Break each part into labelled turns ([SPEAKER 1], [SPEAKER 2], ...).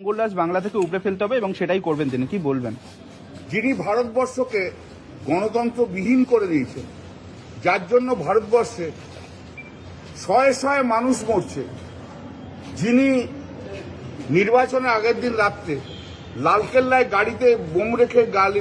[SPEAKER 1] মঙ্গলরাজ বাংলা থেকে উপড়ে ফেলতে হবে এবং সেটাই করবেন তিনি। কি বলবেন?
[SPEAKER 2] যিনি ভারতবর্ষকে গণতন্ত্রবিহীন করে দিয়েছেন, যার জন্য ভারতবর্ষে শয়ে শয়ে মানুষ মরছে, যিনি নির্বাচনের আগের দিন রাত্রে লালকেল্লায় গাড়িতে বোম রেখে গালি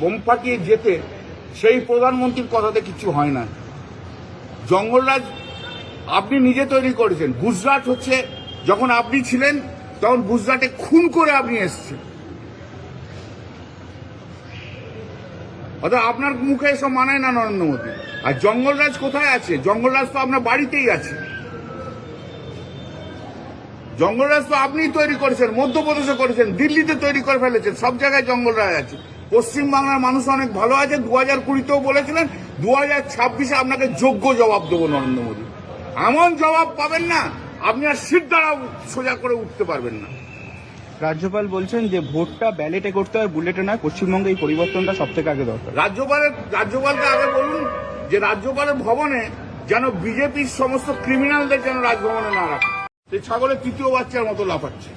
[SPEAKER 2] বোম ফাটিয়ে যেতে সেই প্রধানমন্ত্রীর কথাতে কিছু হয় না। জঙ্গলরাজ, আপনি নিজে তৈরি করেছেন। গুজরাট হচ্ছে যখন আপনি ছিলেন, তখন গুজরাটে খুন করে আপনি এসেছেন। অর্থাৎ আপনার মুখে এসব মানায় না নরেন্দ্র মোদী। আর জঙ্গলরাজ কোথায় আছে? জঙ্গলরাজ তো আপনার বাড়িতেই আছে। জঙ্গলরাজ তো আপনিই তৈরি করেছেন, মধ্যপ্রদেশে করেছেন, দিল্লিতে তৈরি করে ফেলেছেন, সব জায়গায় জঙ্গলরাজ আছে। পশ্চিম বাংলার মানুষ অনেক ভালো আছে দু হাজার কুড়িতেও বলেছিলেন দু হাজার ছাব্বিশে আপনাকে যোগ্য জবাব দেবো নরেন্দ্র মোদী। এমন জবাব পাবেন না। আপনি আর সিট দ্বারা সোজা করে উঠতে পারবেন না।
[SPEAKER 1] রাজ্যপাল বলছেন যে ভোটটা ব্যালেটে করতে হয় বুলেটে নয় পশ্চিমবঙ্গে এই পরিবর্তনটা সব থেকে আগে দরকার।
[SPEAKER 2] রাজ্যপালের রাজ্যপালকে আগে বলুন যে রাজ্যপালের ভবনে যেন বিজেপির সমস্ত ক্রিমিনালদের যেন রাজভবনে না রাখে। সেই ছাগলের তৃতীয় বাচ্চার মতো লাফাচ্ছে।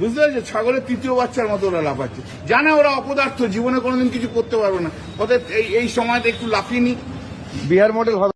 [SPEAKER 2] বুঝতে পেরেছে ছাগলের তৃতীয় বাচ্চার মতো ওরা লাফাচ্ছে। জানে ওরা অপদার্থ জীবনে কোনোদিন কিছু করতে পারবে না। অতএব এই এই সময়টা একটু লাফিয়ে নি
[SPEAKER 1] বিহার মডেল হবে